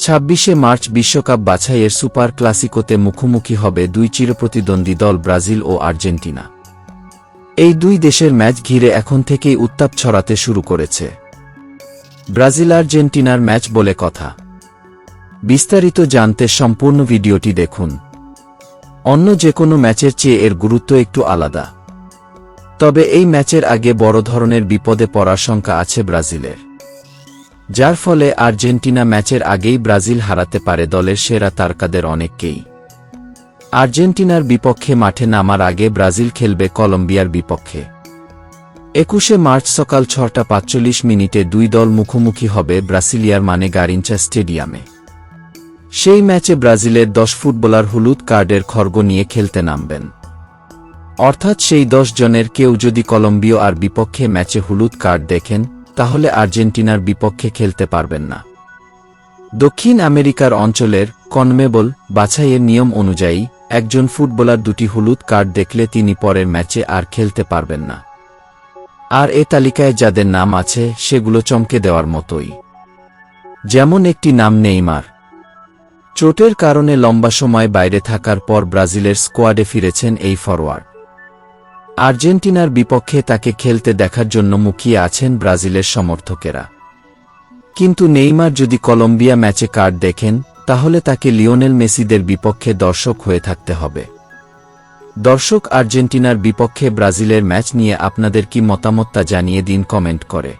ছাব্বিশে মার্চ বিশ্বকাপ বাছাইয়ের সুপার ক্লাসিকোতে মুখোমুখি হবে দুই চিরপ্রতিদ্বন্দ্বী দল ব্রাজিল ও আর্জেন্টিনা। এই দুই দেশের ম্যাচ ঘিরে এখন থেকেই উত্তাপ ছড়াতে শুরু করেছে। ব্রাজিল আর্জেন্টিনার ম্যাচ বলে কথা। বিস্তারিত জানতে সম্পূর্ণ ভিডিওটি দেখুন। অন্য যে কোনো ম্যাচের চেয়ে এর গুরুত্ব একটু আলাদা। তবে এই ম্যাচের আগে বড় ধরনের বিপদে পড়ার শঙ্কা আছে ব্রাজিলের। যার ফলে আর্জেন্টিনা ম্যাচের আগেই ব্রাজিল হারাতে পারে দলের সেরা তারকাদের অনেককেই। আর্জেন্টিনার বিপক্ষে মাঠে নামার আগে ব্রাজিল খেলবে কলম্বিয়ার বিপক্ষে। একুশে মার্চ সকাল ছটা পাঁচচল্লিশ মিনিটে দুই দল মুখোমুখি হবে ব্রাসিলিয়ার মানে গারিঞ্চা স্টেডিয়ামে। সেই ম্যাচে ব্রাজিলের দশ ফুটবলার হলুদ কার্ডের খর্গ নিয়ে খেলতে নামবেন। অর্থাৎ সেই দশ জনের কেউ যদি কলম্বিয় আর বিপক্ষে ম্যাচে হলুদ কার্ড দেখেন তাহলে আর্জেন্টিনার বিপক্ষে খেলতে পারবেন না। দক্ষিণ আমেরিকার অঞ্চলের কনমেবল বাছাইয়ের নিয়ম অনুযায়ী, একজন ফুটবলার দুটি হলুদ কার্ড দেখলে তিনি পরের ম্যাচে আর খেলতে পারবেন না। আর এ তালিকায় যাদের নাম আছে, সেগুলো চমকে দেওয়ার মতোই। যেমন একটি নাম নেইমার। চোটের কারণে লম্বা সময় বাইরে থাকার পর ব্রাজিলের স্কোয়াডে ফিরেছেন এই ফরওয়ার্ড আর্জেন্টিনার বিপক্ষে তাকে খেলতে দেখার জন্য মুখিয়ে আছেন ব্রাজিলের সমর্থকেরা। কিন্তু নেইমার যদি কলম্বিয়া ম্যাচে কার্ড দেখেন, তাহলে তাকে লিওনেল মেসিদের বিপক্ষে দর্শক হয়ে থাকতে হবে। দর্শক আর্জেন্টিনার বিপক্ষে ব্রাজিলের ম্যাচ নিয়ে আপনাদের কি মতামত তা জানিয়ে দিন কমেন্ট করে।